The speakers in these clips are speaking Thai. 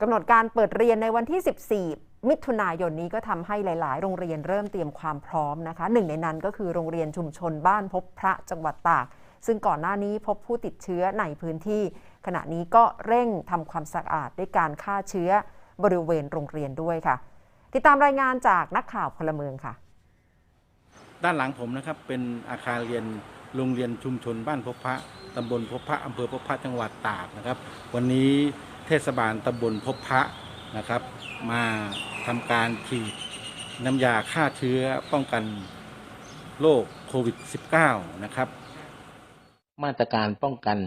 กำหนดการเปิดเรียนในวันที่ 14 มิถุนายนนี้ก็ทำให้หลาย ๆ โรงเรียนเริ่มเตรียมความพร้อมนะคะ หนึ่งในนั้นก็คือโรงเรียนชุมชนบ้านพบพระจังหวัดตาก ซึ่งก่อนหน้านี้พบผู้ติดเชื้อในพื้นที่ ขณะนี้ก็เร่งทำความสะอาดด้วยการฆ่าเชื้อบริเวณโรงเรียนด้วยค่ะ ติดตามรายงานจากนักข่าวพลเมืองค่ะ ด้านหลังผมนะครับเป็นอาคารเรียนโรงเรียนชุมชนบ้านพบพระตำบลพบพระอำเภอพบพระจังหวัดตากนะครับ วันนี้ เทศบาลตำบลพบพระนะครับ มาทำการฉีดน้ำยาฆ่าเชื้อป้องกันโรคโควิด -19 นะครับ มาตรการป้องกัน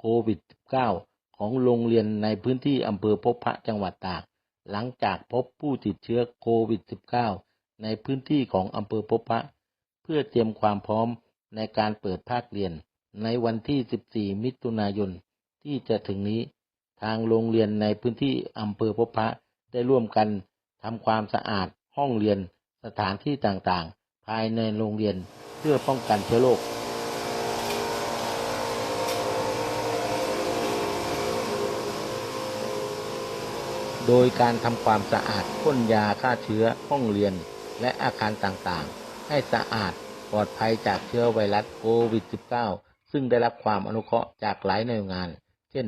โควิด -19 ของโรงเรียนในพื้นที่อำเภอพบพระจังหวัดตาก หลังจากพบผู้ติดเชื้อโควิด -19 ในพื้นที่ของอำเภอพบพระ เพื่อเตรียมความพร้อมในการเปิดภาคเรียนในวันที่ 14 มิถุนายนที่จะถึงนี้ ทางโรงเรียนในพื้นที่อำเภอพบพระได้ร่วมกันทำความสะอาดห้องเรียนสถานที่ต่างๆ ภายในโรงเรียนเพื่อป้องกันเชื้อโรคโดยการทำความสะอาดพ่นยาฆ่าเชื้อห้องเรียน และอาคารต่างๆ ให้สะอาดปลอดภัยจากเชื้อไวรัสโควิด -19 ซึ่งได้รับความอนุเคราะห์จากหลายหน่วยงาน เช่น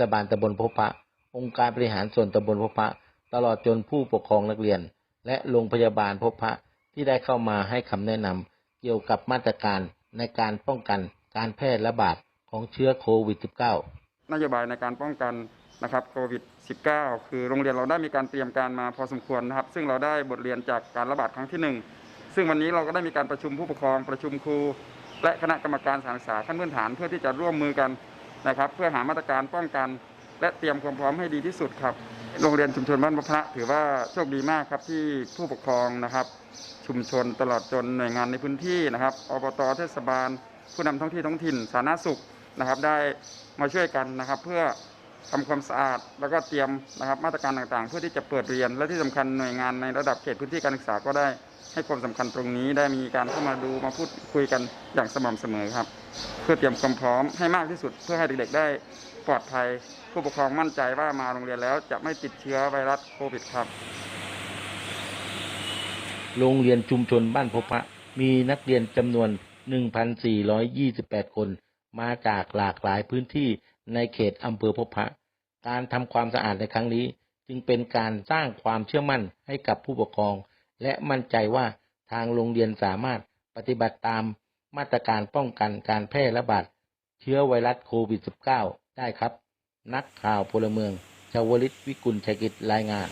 ศบาลตำบลพบพระ องค์การบริหารส่วนตำบลพบพระ ตลอดจนผู้ปกครองนักเรียน และโรงพยาบาลพบพระที่ได้เข้ามาให้คำแนะนำเกี่ยวกับมาตรการในการป้องกันการแพร่ระบาดของเชื้อโควิด -19 นโยบายในการป้องกันนะครับโควิด -19 คือโรงเรียนเราได้มีการเตรียมการมาพอสมควรนะครับ ซึ่งเราได้บทเรียนจากการระบาดครั้งที่หนึ่งซึ่งวันนี้เราก็ได้มีการประชุมผู้ปกครองประชุมครู และคณะกรรมการสถานศึกษาขั้นพื้นฐานเพื่อที่จะร่วมมือกัน นะครับ เพื่อหามาตรการป้องกัน และเตรียมความพร้อมให้ดีที่สุดครับ โรงเรียนชุมชนบ้านพระถือว่าโชคดีมากครับที่ผู้ปกครองนะครับ ชุมชนตลอดจนหน่วยงานในพื้นที่นะครับอบตเทศบาล ผู้นำท้องที่ท้องถิ่นสาธารณสุขนะครับ ได้มาช่วยกันนะครับ เพื่อทำความสะอาดแล้วก็เตรียมนะครับมาตรการต่างๆ เพื่อที่จะเปิดเรียนและที่สำคัญหน่วยงานในระดับเขตพื้นที่การศึกษาก็ได้ ให้ความสำคัญตรงนี้ได้มีการเข้ามาดูมาพูดคุยกันอย่างสม่ำเสมอครับ เพื่อเตรียมความพร้อมให้มากที่สุด เพื่อให้เด็กๆได้ปลอดภัย ผู้ปกครองมั่นใจว่ามาโรงเรียนแล้วจะไม่ติดเชื้อไวรัสโควิดครับ โรงเรียนชุมชนบ้านพบพระมีนักเรียนจำนวน 1,428 คน มาจากหลากหลายพื้นที่ในเขตอำเภอพบพระการทำความสะอาดในครั้งนี้ จึงเป็นการสร้างความเชื่อมั่นให้กับผู้ปกครอง และมั่นใจว่าทางโรงเรียนสามารถปฏิบัติตามมาตรการป้องกันการแพร่ระบาดเชื้อไวรัสโควิด -19 ได้ครับ นักข่าวพลเมืองชาวลิตวิกุลชัยกิจรายงาน